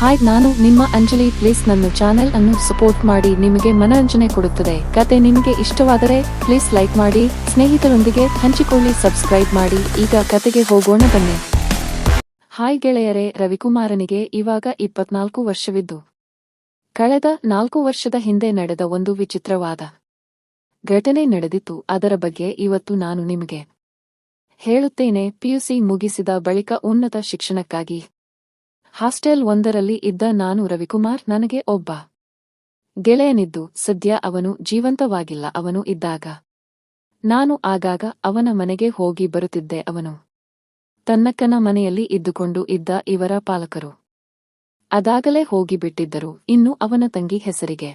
Hi ನಾನು ನಿಮ್ಮ Anjali. Please ನನ್ನ ಚಾನೆಲ್ ಅನ್ನು ಸಪೋರ್ಟ್ ಮಾಡಿ. ನಿಮಗೆ ಮನರಂಜನೆ ಕೊಡುತ್ತದೆ. ಕತೆ ನಿಮಗೆ ಇಷ್ಟವಾದರೆ ಪ್ಲೀಸ್ ಲೈಕ್ ಮಾಡಿ. ಸ್ನೇಹಿತರೊಂದಿಗೆ ಹಂಚಿಕೊಳ್ಳಿ ಸಬ್ಸ್ಕ್ರೈಬ್ ಮಾಡಿ. ಈಗ ಕತೆಗೆ ಹೋಗೋಣ, ಬನ್ನಿ. ಹಾಯ್ ಗೆಳೆಯರೇ, ರವಿಕುಮಾರನಿಗೆ ಇವಾಗ ಇಪ್ಪತ್ನಾಲ್ಕು ವರ್ಷವಿದ್ದು. ಕಳೆದ ನಾಲ್ಕು ವರ್ಷದ ಹಿಂದೆ ನಡೆದ ಒಂದು ವಿಚಿತ್ರವಾದ ಘಟನೆ ನಡೆದಿತ್ತು. ಅದರ ಬಗ್ಗೆ ಇವತ್ತು ನಾನು ನಿಮಗೆ ಹೇಳುತ್ತೇನೆ. ಪಿಯುಸಿ ಮುಗಿಸಿದ ಬಳಿಕ ಉನ್ನತ ಶಿಕ್ಷಣಕ್ಕಾಗಿ ಹಾಸ್ಟೆಲ್ ಒಂದರಲ್ಲಿ ಇದ್ದ ನಾನು ರವಿಕುಮಾರ್, ನನಗೆ ಒಬ್ಬ ಗೆಳೆಯನಿದ್ದು. ಸದ್ಯ ಅವನು ಜೀವಂತವಾಗಿಲ್ಲ, ಅವನು ಇದ್ದಾಗ. ನಾನು ಆಗಾಗ ಅವನ ಮನೆಗೆ ಹೋಗಿ ಬರುತ್ತಿದ್ದೆ. ಅವನು ತನ್ನಕ್ಕನ ಮನೆಯಲ್ಲಿ ಇದ್ದುಕೊಂಡು ಇದ್ದ ಇವರ ಪಾಲಕರು ಅದಾಗಲೇ ಹೋಗಿಬಿಟ್ಟಿದ್ದರು ಇನ್ನು ಅವನ ತಂಗಿ ಹೆಸರಿಗೆ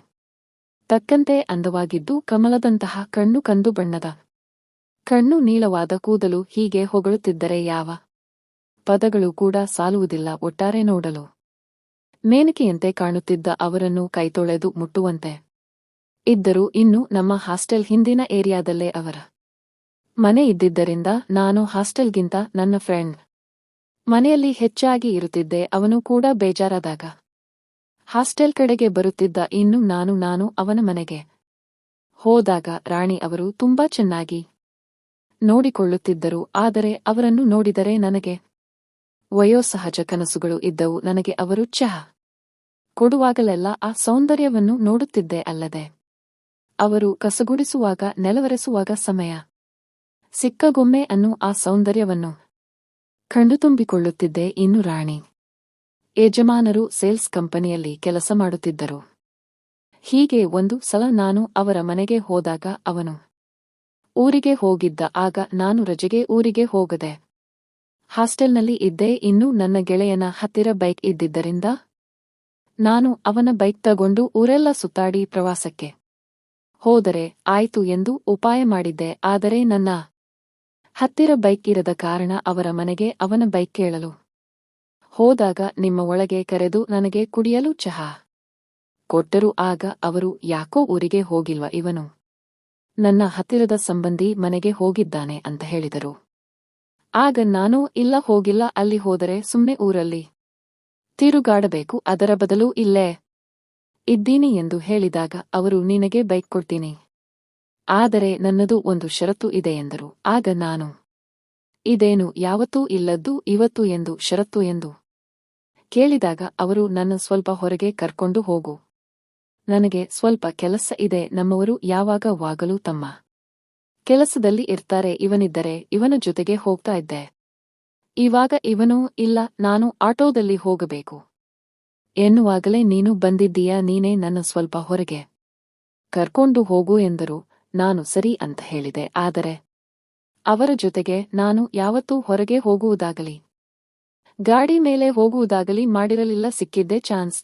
ತಕ್ಕಂತೆ ಅಂದವಾಗಿದ್ದು, ಕಮಲದಂತಹ ಕಣ್ಣು ಕಂದು ಬಣ್ಣದ ಕಣ್ಣು ನೀಳವಾದ ಕೂದಲು ಹೀಗೆ ಹೊಗಳುತ್ತಿದ್ದರೆ ಯಾವ ಪದಗಳು ಕೂಡ ಸಾಲುವುದಿಲ್ಲ, ಒಟ್ಟಾರೆ ನೋಡಲು. ಮೇನಕೆಯಂತೆ ಕಾಣುತ್ತಿದ್ದ ಅವರನ್ನು ಕೈತೊಳೆದು ಮುಟ್ಟುವಂತೆ. ಇದ್ದರೂ ಇನ್ನು ನಮ್ಮ ಹಾಸ್ಟೆಲ್ ಹಿಂದಿನ ಏರಿಯಾದಲ್ಲೇ ಅವರ. ಮನೆ ಇದ್ದಿದ್ದರಿಂದ ನಾನು ಹಾಸ್ಟೆಲ್ಗಿಂತ ನನ್ನ ಫ್ರೆಂಡ್. ಮನೆಯಲ್ಲಿ ಹೆಚ್ಚಾಗಿ ಇರುತ್ತಿದ್ದೆ, ಅವನು ಕೂಡ ಬೇಜಾರಾದಾಗ. ಹಾಸ್ಟೆಲ್ ಕಡೆಗೆ ಬರುತ್ತಿದ್ದ ಇನ್ನು ನಾನು ನಾನು ಅವನ ಮನೆಗೆ. ಹೋದಾಗ ರಾಣಿ ಅವರು ತುಂಬಾ ಚೆನ್ನಾಗಿ ನೋಡಿಕೊಳ್ಳುತ್ತಿದ್ದರು, ಆದರೆ ಅವರನ್ನು ನೋಡಿದರೆ ನನಗೆ ವಯೋಸಹಜ ಕನಸುಗಳು ಇದ್ದವು. ನನಗೆ ಅವರು ಚಹಾ ಕೊಡುವಾಗಲೆಲ್ಲ ಆ ಸೌಂದರ್ಯವನ್ನು ನೋಡುತ್ತಿದ್ದೆ ಅಲ್ಲದೆ. ಅವರು ಕಸಗುಡಿಸುವಾಗ, ನೆಲವರೆಸುವಾಗ ಸಮಯ. ಸಿಕ್ಕಗೊಮ್ಮೆ ಅನ್ನು ಆ ಸೌಂದರ್ಯವನ್ನು ಕಂಡುತುಂಬಿಕೊಳ್ಳುತ್ತಿದ್ದೆ ಇನ್ನು ರಾಣಿ ಯಜಮಾನರು ಸೇಲ್ಸ್ ಕಂಪನಿಯಲ್ಲಿ ಕೆಲಸ ಮಾಡುತ್ತಿದ್ದರು. ಹೀಗೆ ಒಂದು ಸಲ ನಾನು ಅವರ ಮನೆಗೆ ಹೋದಾಗ ಅವನು ಊರಿಗೆ ಹೋಗಿದ್ದ. ಆಗ ನಾನು ರಜೆಗೆ ಊರಿಗೆ ಹೋಗದೆ ಹಾಸ್ಟೆಲ್ನಲ್ಲಿ ಇದ್ದೇ ಇನ್ನೂ ನನ್ನ ಗೆಳೆಯನ ಹತ್ತಿರ ಬೈಕ್ ಇದ್ದಿದ್ದರಿಂದ ನಾನು ಅವನ ಬೈಕ್ ತಗೊಂಡು ಊರೆಲ್ಲ ಸುತ್ತಾಡಿ ಪ್ರವಾಸಕ್ಕೆ ಹೋದರೆ ಆಯ್ತು ಎಂದು ಉಪಾಯ ಮಾಡಿದ್ದೆ. ಆದರೆ ನನ್ನ ಹತ್ತಿರ ಬೈಕ್ ಇರದ ಕಾರಣ ಅವರ ಮನೆಗೆ ಅವನ ಬೈಕ್ ಕೇಳಲು ಹೋದಾಗ ನಿಮ್ಮ ಒಳಗೆ ಕರೆದು ನನಗೆ ಕುಡಿಯಲು ಚಹಾ ಕೊಟ್ಟರು. ಆಗ ಅವರು, ಯಾಕೋ ಊರಿಗೆ ಹೋಗಿಲ್ವ ಇವನು? ನನ್ನ ಹತ್ತಿರದ ಸಂಬಂಧಿ ಮನೆಗೆ ಹೋಗಿದ್ದಾನೆ ಅಂತ ಹೇಳಿದರು. ಆಗ ನಾನು ಇಲ್ಲ ಹೋಗಿಲ್ಲ ಅಲ್ಲಿ ಹೋದರೆ ಸುಮ್ಮನೆ ಊರಲ್ಲಿ ತಿರುಗಾಡಬೇಕು, ಅದರ ಬದಲು ಇಲ್ಲೇ ಇದ್ದೀನಿ ಎಂದು ಹೇಳಿದಾಗ ಅವರು, ನಿನಗೆ ಬೈಕ್ ಕೊಡ್ತೀನಿ. ಆದರೆ ನನ್ನದು ಒಂದು ಷರತ್ತು ಇದೆ ಎಂದರು. ಆಗ ನಾನು, ಇದೇನು ಯಾವತ್ತೂ ಇಲ್ಲದ್ದು ಇವತ್ತು ಎಂದು, ಷರತ್ತು ಎಂದು ಕೇಳಿದಾಗ ಅವರು, ನನ್ನ ಸ್ವಲ್ಪ ಹೊರಗೆ ಕರ್ಕೊಂಡು ಹೋಗು. ನನಗೆ ಸ್ವಲ್ಪ ಕೆಲಸ ಇದೆ, ನಮ್ಮವರು ಯಾವಾಗ ವಾಗಲೂ ತಮ್ಮ ಕೆಲಸದಲ್ಲಿ ಇರ್ತಾರೆ, ಇವನಿದ್ದರೆ ಇವನ ಜೊತೆಗೆ ಹೋಗ್ತಾ ಇದ್ದೆ. ಇವಾಗ ಇವನು, ಇಲ್ಲ, ನಾನು ಆಟೋದಲ್ಲಿ ಹೋಗಬೇಕು. ಎನ್ನುವಾಗಲೇ ನೀನು ಬಂದಿದ್ದೀಯ, ನೀನೇ ನನ್ನ ಸ್ವಲ್ಪ ಹೊರಗೆ. ಕರ್ಕೊಂಡು ಹೋಗು ಎಂದರು. ನಾನು ಸರಿ ಅಂತ ಹೇಳಿದೆ, ಆದರೆ ಅವರ ಜೊತೆಗೆ ನಾನು ಯಾವತ್ತೂ ಹೊರಗೆ ಹೋಗುವುದಾಗಲಿ. ಗಾಡಿ ಮೇಲೆ ಹೋಗುವುದಾಗಲಿ ಮಾಡಿರಲಿಲ್ಲ, ಸಿಕ್ಕಿದ್ದೆ ಚಾನ್ಸ್.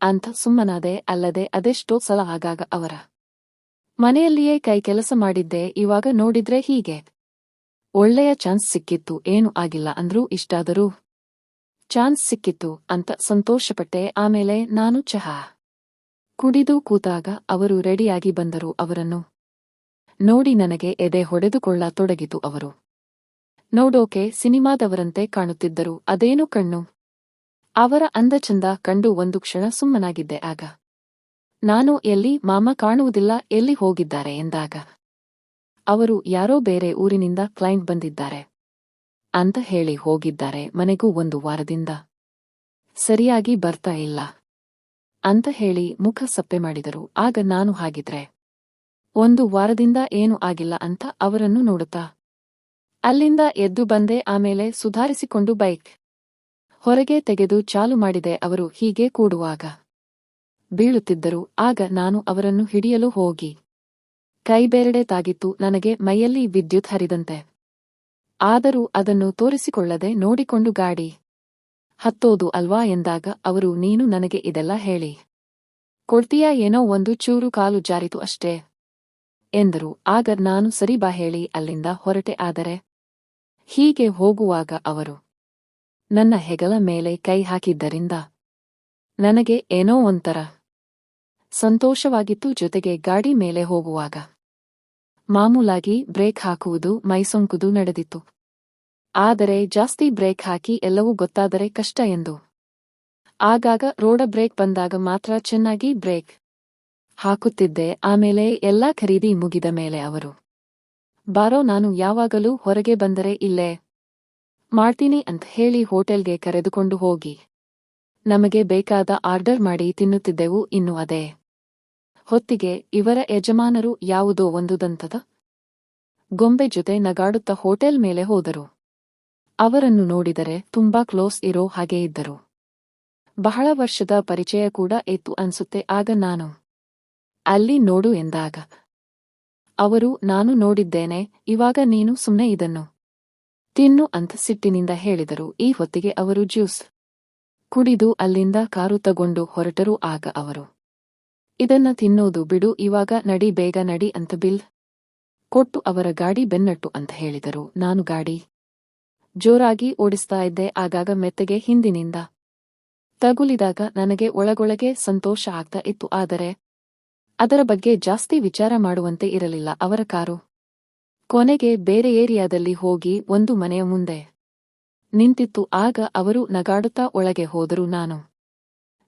ಅಂತ ಸುಮ್ಮನಾದೆ, ಅಲ್ಲದೆ ಅದೆಷ್ಟೋ ಸಲ ಆಗಾಗ ಅವರ ಮನೆಯಲ್ಲಿಯೇ ಕೈ ಕೆಲಸ ಮಾಡಿದ್ದೆ, ಇವಾಗ ನೋಡಿದ್ರೆ ಹೀಗೆ. ಒಳ್ಳೆಯ ಚಾನ್ಸ್ ಸಿಕ್ಕಿತ್ತು, ಏನು ಆಗಿಲ್ಲ ಅಂದ್ರೂ ಇಷ್ಟಾದರೂ. ಚಾನ್ಸ್ ಸಿಕ್ಕಿತ್ತು ಅಂತ ಸಂತೋಷಪಟ್ಟೆ, ಆಮೇಲೆ ನಾನು ಚಹಾ ಕುಡಿದು ಕೂತಾಗ ಅವರು ರೆಡಿಯಾಗಿ ಬಂದರು ಅವರನ್ನು. ನೋಡಿ ನನಗೆ ಎದೆ ಹೊಡೆದುಕೊಳ್ಳತೊಡಗಿತು ಅವರು. ನೋಡೋಕೆ ಸಿನಿಮಾದವರಂತೆ ಕಾಣುತ್ತಿದ್ದರು, ಅದೇನು ಕಣ್ಣು? ಅವರ ಅಂದಚಂದ ಕಂಡು ಒಂದು ಕ್ಷಣ ಸುಮ್ಮನಾಗಿದ್ದೆ ಆಗ. ನಾನು ಎಲ್ಲಿ ಮಾಮ ಕಾಣುವುದಿಲ್ಲ, ಎಲ್ಲಿ ಹೋಗಿದ್ದಾರೆ ಎಂದಾಗ. ಅವರು ಯಾರೋ ಬೇರೆ ಊರಿನಿಂದ ಕ್ಲೈಂಟ್ ಬಂದಿದ್ದಾರೆ. ಅಂತ ಹೇಳಿ ಹೋಗಿದ್ದಾರೆ ಮನೆಗೂ ಒಂದು ವಾರದಿಂದ. ಸರಿಯಾಗಿ ಬರ್ತಾ ಇಲ್ಲ. ಅಂತ ಹೇಳಿ ಮುಖ ಸಪ್ಪೆ ಮಾಡಿದರು. ಆಗ ನಾನು ಹಾಗಿದ್ರೆ. ಒಂದು ವಾರದಿಂದ ಏನು ಆಗಿಲ್ಲ ಅಂತ ಅವರನ್ನು ನೋಡುತ್ತಾ. ಅಲ್ಲಿಂದ ಎದ್ದು ಬಂದೆ, ಆಮೇಲೆ ಸುಧಾರಿಸಿಕೊಂಡು ಬೈಕ್. ಹೊರಗೆ ತೆಗೆದು ಚಾಲು ಮಾಡಿದೆ, ಅವರು ಹೀಗೆ ಕೂಡುವಾಗ. ಬೀಳುತ್ತಿದ್ದರು. ಆಗ ನಾನು ಅವರನ್ನು ಹಿಡಿಯಲು ಹೋಗಿ. ಕೈಬೇರೆಡೆ ತಾಗಿತ್ತು. ನನಗೆ ಮೈಯಲ್ಲಿ ವಿದ್ಯುತ್ ಹರಿದಂತೆ. ಆದರೂ ಅದನ್ನು ತೋರಿಸಿಕೊಳ್ಳದೆ ನೋಡಿಕೊಂಡು ಗಾಡಿ. ಹತ್ತೋದು ಅಲ್ವಾ ಎಂದಾಗ ಅವರು, ನೀನು ನನಗೆ ಇದೆಲ್ಲ ಹೇಳಿ. ಕೊಡ್ತೀಯಾ ಏನೋ ಒಂದು ಚೂರು ಕಾಲು ಜಾರಿತು ಅಷ್ಟೇ ಎಂದರು. ಆಗ ನಾನು, ಸರಿ ಬಾ ಹೇಳಿ ಅಲ್ಲಿಂದ ಹೊರಟೆ. ಆದರೆ ಹೀಗೆ ಹೋಗುವಾಗ ಅವರು ನನ್ನ ಹೆಗಲ ಮೇಲೆ ಕೈ ಹಾಕಿದ್ದರಿಂದ ನನಗೆ ಏನೋ ಒಂಥರ ಸಂತೋಷವಾಗಿತ್ತು ಜೊತೆಗೆ ಗಾಡಿ ಮೇಲೆ ಹೋಗುವಾಗ. ಮಾಮೂಲಾಗಿ ಬ್ರೇಕ್ ಹಾಕುವುದು ಮೈಸೊಂಕುದು ನಡೆದಿತ್ತು. ಆದರೆ ಜಾಸ್ತಿ ಬ್ರೇಕ್ ಹಾಕಿ ಎಲ್ಲವೂ ಗೊತ್ತಾದರೆ ಕಷ್ಟ ಎಂದು. ಆಗಾಗ ರೋಡ ಬ್ರೇಕ್ ಬಂದಾಗ ಮಾತ್ರ ಚೆನ್ನಾಗಿ ಬ್ರೇಕ್ ಹಾಕುತ್ತಿದ್ದೆ, ಆಮೇಲೆ ಎಲ್ಲಾ ಖರೀದಿ ಮುಗಿದ ಮೇಲೆ ಅವರು, ಬಾರೋ, ನಾನು ಯಾವಾಗಲೂ ಹೊರಗೆ ಬಂದರೆ ಇಲ್ಲೇ ಮಾಡ್ತೀನಿ ಅಂತ ಹೇಳಿ ಹೋಟೆಲ್ಗೆ ಕರೆದುಕೊಂಡು ಹೋಗಿ. ನಮಗೆ ಬೇಕಾದ ಆರ್ಡರ್ ಮಾಡಿ ತಿನ್ನುತ್ತಿದ್ದೆವು, ಇನ್ನು ಅದೇ ಹೊತ್ತಿಗೆ ಇವರ ಯಜಮಾನರು ಯಾವುದೋ ಒಂದು ದಂತದ ಗೊಂಬೆ ಜೊತೆ ನಗಾಡುತ್ತ ಹೋಟೆಲ್ ಮೇಲೆ ಹೋದರು. ಅವರನ್ನು ನೋಡಿದರೆ ತುಂಬಾ ಕ್ಲೋಸ್ ಇರೋ ಹಾಗೆ ಇದ್ದರು. ಬಹಳ ವರ್ಷದ ಪರಿಚಯ ಕೂಡ ಇತ್ತು ಅನ್ಸುತ್ತೆ, ಆಗ ನಾನು ಅಲ್ಲಿ ನೋಡು ಎಂದಾಗ. ಅವರು, ನಾನು ನೋಡಿದ್ದೇನೆ, ಇವಾಗ ನೀನು ಸುಮ್ಮನೆ ಇದನ್ನು ತಿನ್ನು ಅಂತ ಸಿಟ್ಟಿನಿಂದ ಹೇಳಿದರು. ಈ ಹೊತ್ತಿಗೆ ಅವರು ಜ್ಯೂಸ್ ಕುಡಿದು ಅಲ್ಲಿಂದ ಕಾರು ತಗೊಂಡು ಹೊರಟರು. ಆಗ ಅವರು ಇದನ್ನ ತಿನ್ನೋದು ಬಿಡು, ಇವಾಗ ನಡಿ, ಬೇಗ ನಡಿ ಅಂತ ಬಿಲ್ ಕೊಟ್ಟು ಅವರ ಗಾಡಿ ಬೆನ್ನಟ್ಟು ಅಂತ ಹೇಳಿದರು. ನಾನು ಗಾಡಿ ಜೋರಾಗಿ ಓಡಿಸ್ತಾ ಇದ್ದೆ, ಆಗಾಗ ಮೆತ್ತಗೆ ಹಿಂದಿನಿಂದ ತಗುಲಿದಾಗ ನನಗೆ ಒಳಗೊಳಗೆ ಸಂತೋಷ ಆಗ್ತಾ ಇತ್ತು. ಆದರೆ ಅದರ ಬಗ್ಗೆ ಜಾಸ್ತಿ ವಿಚಾರ ಮಾಡುವಂತೆ ಇರಲಿಲ್ಲ. ಅವರ ಕಾರು ಕೊನೆಗೆ ಬೇರೆ ಏರಿಯಾದಲ್ಲಿ ಹೋಗಿ ಒಂದು ಮನೆಯ ಮುಂದೆ ನಿಂತಿತ್ತು. ಆಗ ಅವರು ನಗಾಡುತ್ತಾ ಒಳಗೆ ಹೋದರು. ನಾನು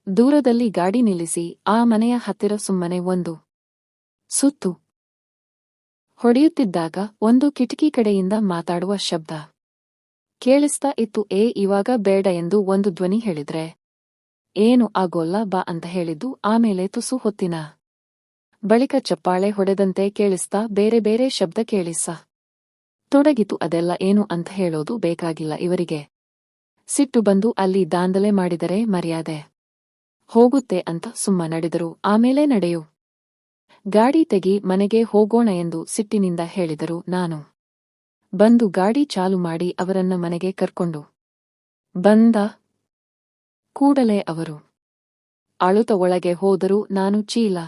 ದೂರದಲ್ಲಿ ಗಾಡಿ ನಿಲ್ಲಿಸಿ, ಆ ಮನೆಯ ಹತ್ತಿರ ಸುಮ್ಮನೆ ಒಂದು ಸುತ್ತು ಹೊಡೆಯುತ್ತಿದ್ದಾಗ ಒಂದು ಕಿಟಕಿ ಕಡೆಯಿಂದ ಮಾತಾಡುವ ಶಬ್ದ ಕೇಳಿಸ್ತಾ ಇತ್ತು, ಏ, ಇವಾಗ ಬೇಡ ಎಂದು ಒಂದು ಧ್ವನಿ ಹೇಳಿದ್ರೆ, ಏನು ಆಗೋಲ್ಲ, ಬಾ ಅಂತ ಹೇಳಿದ್ದು ಆಮೇಲೆ ತುಸು ಹೊತ್ತಿನ ಬಳಿಕ ಚಪ್ಪಾಳೆ ಹೊಡೆದಂತೆ ಕೇಳಿಸ್ತಾ ಬೇರೆ ಬೇರೆ ಶಬ್ದ ಕೇಳಿಸ ತೊಡಗಿತು, ಅದೆಲ್ಲ ಏನು ಅಂತ ಹೇಳೋದು ಬೇಕಾಗಿಲ್ಲ, ಇವರಿಗೆ ಸಿಟ್ಟು ಬಂದು ಅಲ್ಲಿ ದಾಂದಲೆ ಮಾಡಿದರೆ ಮರ್ಯಾದೆ. ಹೋಗುತ್ತೆ ಅಂತ ಸುಮ್ಮ ನಡೆದರು. ಆಮೇಲೆ ನಡೆಯು. ಗಾಡಿ ತೆಗಿ ಮನೆಗೆ ಹೋಗೋಣ ಎಂದು ಸಿಟ್ಟಿನಿಂದ ಹೇಳಿದರು ನಾನು. ಬಂದು ಗಾಡಿ ಚಾಲು ಮಾಡಿ ಅವರನ್ನ ಮನೆಗೆ ಕರ್ಕೊಂಡು. ಬಂದ ಕೂಡಲೇ ಅವರು. ಅಳುತ ಒಳಗೆ ಹೋದರು ನಾನು ಚೀಲ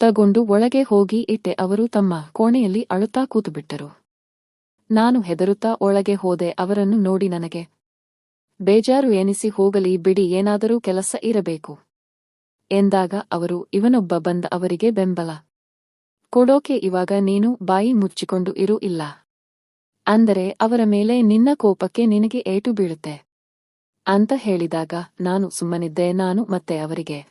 ತಗೊಂಡು ಒಳಗೆ ಹೋಗಿ ಇಟ್ಟೆ ಅವರು ತಮ್ಮ ಕೋಣೆಯಲ್ಲಿ ಅಳುತ್ತಾ ಕೂತುಬಿಟ್ಟರು. ನಾನು ಹೆದರುತ್ತಾ ಒಳಗೆ ಹೋದೆ ಅವರನ್ನು ನೋಡಿ ನನಗೆ ಬೇಜಾರು ಎನಿಸಿ ಹೋಗಲಿ ಬಿಡಿ, ಏನಾದರೂ ಕೆಲಸ ಇರಬೇಕು. ಎಂದಾಗ ಅವರು, ಇವನೊಬ್ಬ ಬಂದ ಅವರಿಗೆ ಬೆಂಬಲ. ಕೊಡೋಕೆ ಇವಾಗ ನೀನು ಬಾಯಿ ಮುಚ್ಚಿಕೊಂಡು ಇರು ಇಲ್ಲ. ಅಂದರೆ ಅವರ ಮೇಲೆ ನಿನ್ನ ಕೋಪಕ್ಕೆ ನಿನಗೆ ಏಟು ಬೀಳುತ್ತೆ. ಅಂತ ಹೇಳಿದಾಗ, ನಾನು ಸುಮ್ಮನಿದ್ದೆ, ನಾನು ಮತ್ತೆ ಅವರಿಗೆ.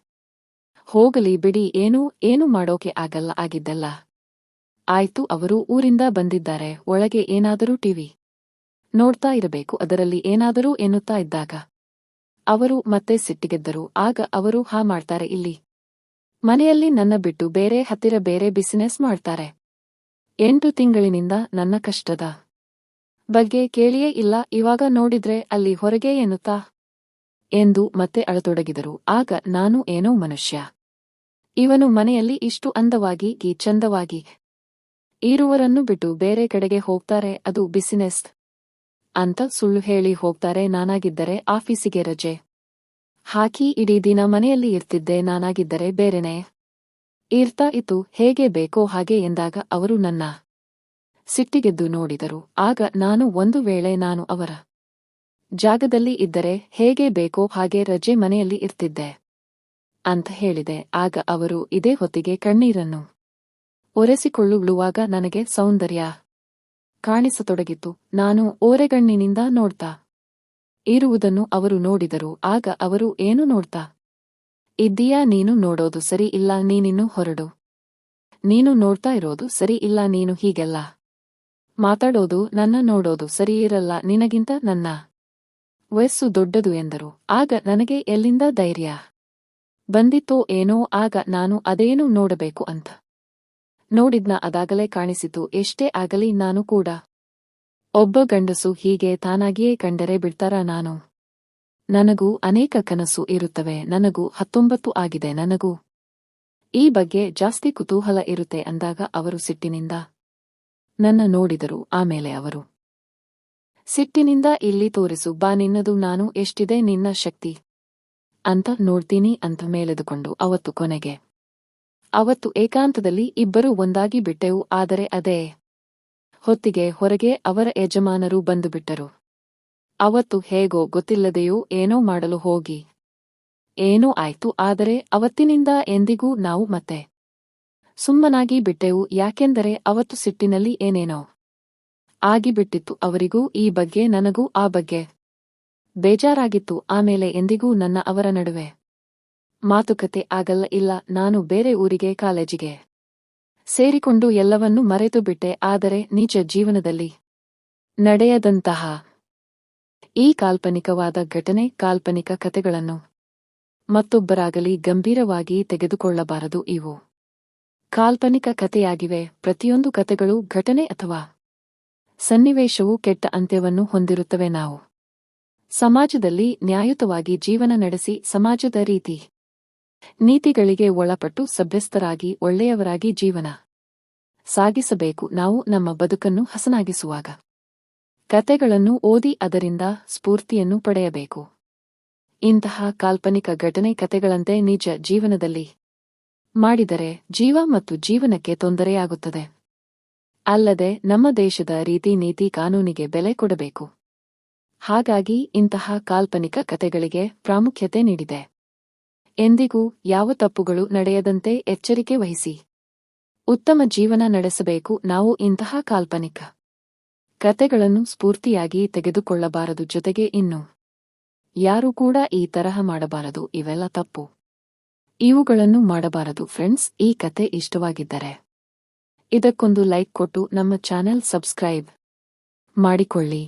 ಹೋಗಲಿ ಬಿಡಿ, ಏನೂ, ಏನು ಮಾಡೋಕೆ ಆಗಲ್ಲ, ಆಗಿದ್ದಲ್ಲ. ಆಯ್ತು, ಅವರು ಊರಿಂದ ಬಂದಿದ್ದಾರೆ, ಒಳಗೆ ಏನಾದರೂ ಟಿವಿ ನೋಡ್ತಾ ಇರಬೇಕು, ಅದರಲ್ಲಿ ಏನಾದರೂ ಎನ್ನುತ್ತಾ ಇದ್ದಾಗ. ಅವರು ಮತ್ತೆ ಸಿಟ್ಟಿಗೆದ್ದರು, ಆಗ ಅವರು, ಹಾ, ಮಾಡ್ತಾರೆ, ಇಲ್ಲಿ. ಮನೆಯಲ್ಲಿ ನನ್ನ ಬಿಟ್ಟು ಬೇರೆ ಹತ್ತಿರ ಬೇರೆ ಬಿಸಿನೆಸ್ ಮಾಡ್ತಾರೆ. ಎಂಟು ತಿಂಗಳಿನಿಂದ ನನ್ನ ಕಷ್ಟದ ಬಗ್ಗೆ ಕೇಳಿಯೇ ಇಲ್ಲ, ಇವಾಗ ನೋಡಿದ್ರೆ ಅಲ್ಲಿ ಹೊರಗೆ ಎನ್ನುತ್ತಾ? ಎಂದು ಮತ್ತೆ ಅಳತೊಡಗಿದರು, ಆಗ ನಾನು ಏನೋ ಮನುಷ್ಯ. ಇವನು ಮನೆಯಲ್ಲಿ ಇಷ್ಟು ಅಂದವಾಗಿ, ಈ ಚಂದವಾಗಿ ಇರುವರನ್ನು ಬಿಟ್ಟು ಬೇರೆ ಕಡೆಗೆ ಹೋಗ್ತಾರೆ, ಅದು ಬಿಸಿನೆಸ್ ಅಂತ ಸುಳ್ಳು ಹೇಳಿ ಹೋಗ್ತಾರೆ ನಾನಾಗಿದ್ದರೆ ಆಫೀಸಿಗೆ ರಜೆ. ಹಾಕಿ ಇಡೀ ದಿನ ಮನೆಯಲ್ಲಿ ಇರ್ತಿದ್ದೆ ನಾನಾಗಿದ್ದರೆ ಬೇರೆನೆ. ಇರ್ತಾ ಇತ್ತು, ಹೇಗೆ ಬೇಕೋ ಹಾಗೆ ಎಂದಾಗ ಅವರು ನನ್ನ ಸಿಟ್ಟಿಗೆದ್ದು ನೋಡಿದರು. ಆಗ ನಾನು ಒಂದು ವೇಳೆ ನಾನು ಅವರ ಜಾಗದಲ್ಲಿ ಇದ್ದರೆ ಹೇಗೆ ಬೇಕೋ ಹಾಗೆ ರಜೆ ಮನೆಯಲ್ಲಿ ಇರ್ತಿದ್ದೆ ಅಂತ ಹೇಳಿದೆ. ಆಗ ಅವರು ಇದೇ ಹೊತ್ತಿಗೆ ಕಣ್ಣೀರನ್ನು ಒರೆಸಿಕೊಳ್ಳುವಾಗ ನನಗೆ ಸೌಂದರ್ಯ ಕಾಣಿಸತೊಡಗಿತು. ನಾನು ಓರೆಗಣ್ಣಿನಿಂದ ನೋಡ್ತಾ ಇರುವುದನ್ನು ಅವರು ನೋಡಿದರು. ಆಗ ಅವರು, ಏನು ನೋಡ್ತಾ? ಇದ್ದೀಯಾ, ನೀನು ನೋಡೋದು ಸರಿ ಇಲ್ಲ, ನೀನಿನ್ನು ಹೊರಡು. ನೀನು ನೋಡ್ತಾ ಇರೋದು ಸರಿ ಇಲ್ಲ, ನೀನು ಹೀಗೆಲ್ಲ ಮಾತಾಡೋದು, ನನ್ನ ನೋಡೋದು ಸರಿ ಇರಲ್ಲ, ನಿನಗಿಂತ ನನ್ನ ವಯಸ್ಸು ದೊಡ್ಡದು ಎಂದರು. ಆಗ, ನನಗೆ ಎಲ್ಲಿಂದ ಧೈರ್ಯ ಬಂದಿತ್ತೋ ಏನೋ, ಆಗ ನಾನು ಅದೇನು ನೋಡಬೇಕು? ಅಂತ. ನೋಡಿದ್ನ ಅದಾಗಲೇ ಕಾಣಿಸಿತು, ಎಷ್ಟೇ ಆಗಲಿ ನಾನು ಕೂಡ. ಒಬ್ಬ ಗಂಡಸು ಹೀಗೆ ತಾನಾಗಿಯೇ ಕಂಡರೆ ಬಿಡ್ತಾರ ನಾನು. ನನಗೂ ಅನೇಕ ಕನಸು ಇರುತ್ತವೆ, ನನಗೂ ಹತ್ತೊಂಬತ್ತು ಆಗಿದೆ, ನನಗೂ ಈ ಬಗ್ಗೆ ಜಾಸ್ತಿ ಕುತೂಹಲ ಇರುತ್ತೆ ಅಂದಾಗ ಅವರು ಸಿಟ್ಟಿನಿಂದ ನನ್ನ ನೋಡಿದರು, ಆಮೇಲೆ ಅವರು ಸಿಟ್ಟಿನಿಂದ ಇಲ್ಲಿ ತೋರಿಸು, ಬಾ ನಿನ್ನದು ನಾನು ಎಷ್ಟಿದೆ ನಿನ್ನ ಶಕ್ತಿ. ಅಂತ ನೋಡ್ತೀನಿ ಅಂತ ಮೇಲೆದುಕೊಂಡು ಅವತ್ತು ಕೊನೆಗೆ ಅವತ್ತು ಏಕಾಂತದಲ್ಲಿ ಇಬ್ಬರೂ ಒಂದಾಗಿ ಬಿಟ್ಟೆವು, ಆದರೆ ಅದೇ ಹೊತ್ತಿಗೆ ಹೊರಗೆ ಅವರ ಯಜಮಾನರು ಬಂದುಬಿಟ್ಟರು. ಅವತ್ತು ಹೇಗೋ ಗೊತ್ತಿಲ್ಲದೆಯೋ ಏನೋ ಮಾಡಲು ಹೋಗಿ. ಏನೋ ಆಯ್ತು, ಆದರೆ ಅವತ್ತಿನಿಂದ ಎಂದಿಗೂ ನಾವು ಮತ್ತೆ ಸುಮ್ಮನಾಗಿ ಬಿಟ್ಟೆವು, ಯಾಕೆಂದರೆ ಅವತ್ತು ಸಿಟ್ಟಿನಲ್ಲಿ ಏನೇನೋ ಆಗಿಬಿಟ್ಟಿತ್ತು, ಅವರಿಗೂ ಈ ಬಗ್ಗೆ ನನಗೂ ಆ ಬಗ್ಗೆ ಬೇಜಾರಾಗಿತ್ತು, ಆಮೇಲೆ ಎಂದಿಗೂ ನನ್ನ ಅವರ ನಡುವೆ ಮಾತುಕತೆ ಆಗಲ್ಲ, ಇಲ್ಲ, ನಾನು ಬೇರೆ ಊರಿಗೆ, ಕಾಲೇಜಿಗೆ ಸೇರಿಕೊಂಡು ಎಲ್ಲವನ್ನೂ ಮರೆತು ಬಿಟ್ಟೆ, ಆದರೆ ನಿಜ ಜೀವನದಲ್ಲಿ ನಡೆಯದಂತಹ ಈ ಕಾಲ್ಪನಿಕವಾದ ಘಟನೆ, ಕಾಲ್ಪನಿಕ ಕಥೆಗಳನ್ನು ಮತ್ತೊಬ್ಬರಾಗಲಿ ಗಂಭೀರವಾಗಿ ತೆಗೆದುಕೊಳ್ಳಬಾರದು. ಇವು ಕಾಲ್ಪನಿಕ ಕಥೆಯಾಗಿವೆ. ಪ್ರತಿಯೊಂದು ಕಥೆಗಳು ಘಟನೆ ಅಥವಾ ಸನ್ನಿವೇಶವು ಕೆಟ್ಟ ಅಂತ್ಯವನ್ನು ಹೊಂದಿರುತ್ತವೆ. ನಾವು ಸಮಾಜದಲ್ಲಿ ನ್ಯಾಯಯುತವಾಗಿ ಜೀವನ ನಡೆಸಿ, ಸಮಾಜದ ರೀತಿ ನೀತಿಗಳಿಗೆ ಒಳಪಟ್ಟು ಸಭ್ಯಸ್ಥರಾಗಿ, ಒಳ್ಳೆಯವರಾಗಿ ಜೀವನ ಸಾಗಿಸಬೇಕು. ನಾವು ನಮ್ಮ ಬದುಕನ್ನು ಹಸನಾಗಿಸುವಾಗ ಕತೆಗಳನ್ನು ಓದಿ ಅದರಿಂದ ಸ್ಫೂರ್ತಿಯನ್ನು ಪಡೆಯಬೇಕು. ಇಂತಹ ಕಾಲ್ಪನಿಕ ಘಟನೆ ಕತೆಗಳಂತೆ ನಿಜ ಜೀವನದಲ್ಲಿ ಮಾಡಿದರೆ ಜೀವ ಮತ್ತು ಜೀವನಕ್ಕೆ ತೊಂದರೆಯಾಗುತ್ತದೆ. ಅಲ್ಲದೆ ನಮ್ಮ ದೇಶದ ರೀತಿ ನೀತಿ ಕಾನೂನಿಗೆ ಬೆಲೆ ಕೊಡಬೇಕು. ಹಾಗಾಗಿ ಇಂತಹ ಕಾಲ್ಪನಿಕ ಕತೆಗಳಿಗೆ ಪ್ರಾಮುಖ್ಯತೆ ನೀಡಿದೆ. ಎಂದಿಗೂ ಯಾವ ತಪ್ಪುಗಳು ನಡೆಯದಂತೆ ಎಚ್ಚರಿಕೆ ವಹಿಸಿ. ಉತ್ತಮ ಜೀವನ ನಡೆಸಬೇಕು, ನಾವು ಇಂತಹ ಕಾಲ್ಪನಿಕ ಕತೆಗಳನ್ನು ಸ್ಫೂರ್ತಿಯಾಗಿ ತೆಗೆದುಕೊಳ್ಳಬಾರದು ಜೊತೆಗೆ ಇನ್ನು ಯಾರೂ ಕೂಡ ಈ ತರಹ ಮಾಡಬಾರದು, ಇವೆಲ್ಲ ತಪ್ಪು. ಇವುಗಳನ್ನು ಮಾಡಬಾರದು ಫ್ರೆಂಡ್ಸ್, ಈ ಕತೆ ಇಷ್ಟವಾಗಿದ್ದರೆ ಇದಕ್ಕೊಂದು ಲೈಕ್ ಕೊಟ್ಟು ನಮ್ಮ ಚಾನೆಲ್ ಸಬ್ಸ್ಕ್ರೈಬ್ ಮಾಡಿಕೊಳ್ಳಿ.